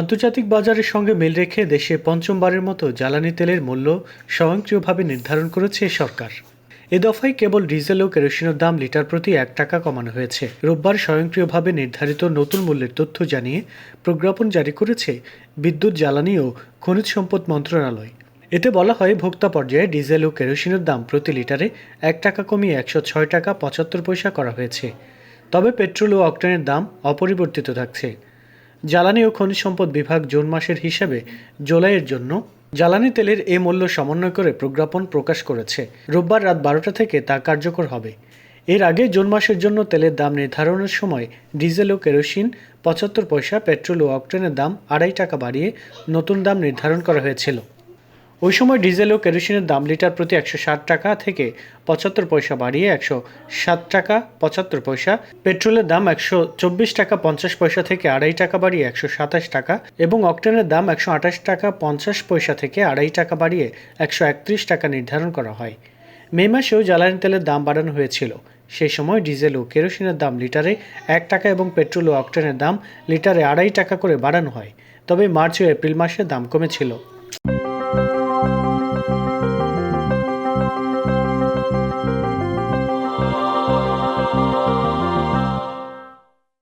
আন্তর্জাতিক বাজারের সঙ্গে মিল রেখে দেশে পঞ্চমবারের মতো জ্বালানি তেলের মূল্য স্বয়ংক্রিয়ভাবে নির্ধারণ করেছে সরকার। এ দফায় কেবল ডিজেল ও কেরোসিনের দাম লিটার প্রতি এক টাকা কমানো হয়েছে। রোববার স্বয়ংক্রিয়ভাবে নির্ধারিত নতুন মূল্যের তথ্য জানিয়ে প্রজ্ঞাপন জারি করেছে বিদ্যুৎ, জ্বালানি ও খনিজ সম্পদ মন্ত্রণালয়। এতে বলা হয়, ভোক্তা পর্যায়ে ডিজেল ও কেরোসিনের দাম প্রতি লিটারে এক টাকা কমিয়ে একশো ছয় টাকা পঁচাত্তর পয়সা করা হয়েছে। তবে পেট্রোল ও অক্টেনের দাম অপরিবর্তিত থাকছে। জ্বালানি ও খনিজ সম্পদ বিভাগ জুন মাসের হিসাবে জুলাইয়ের জন্য জ্বালানি তেলের এ মূল্য সমন্বয় করে প্রজ্ঞাপন প্রকাশ করেছে। রোববার রাত বারোটা থেকে তা কার্যকর হবে। এর আগে জুন মাসের জন্য তেলের দাম নির্ধারণের সময় ডিজেল ও কেরোসিন, পঁচাত্তর পয়সা, পেট্রোল ও অক্টেনের দাম আড়াই টাকা বাড়িয়ে নতুন দাম নির্ধারণ করা হয়েছিল। ওই সময় ডিজেল ও কেরোসিনের দাম লিটার প্রতি একশো ষাট টাকা থেকে পঁচাত্তর পয়সা বাড়িয়ে একশো সাত টাকা, পঁচাত্তর পয়সা, পেট্রোলের দাম একশো চব্বিশ টাকা, পঞ্চাশ পয়সা থেকে আড়াই টাকা বাড়িয়ে একশো সাতাশ টাকা এবং অক্টেনের দাম একশো আঠাশ টাকা, পঞ্চাশ পয়সা থেকে আড়াই টাকা বাড়িয়ে একশো একত্রিশ টাকা নির্ধারণ করা হয়। মে মাসেও জ্বালানি তেলের দাম বাড়ানো হয়েছিল। সেই সময় ডিজেল ও কেরোসিনের দাম লিটারে এক টাকা এবং পেট্রোল ও অক্টেনের দাম লিটারে আড়াই টাকা করে বাড়ানো হয়। তবে মার্চ ও এপ্রিল মাসে দাম কমেছিল। Música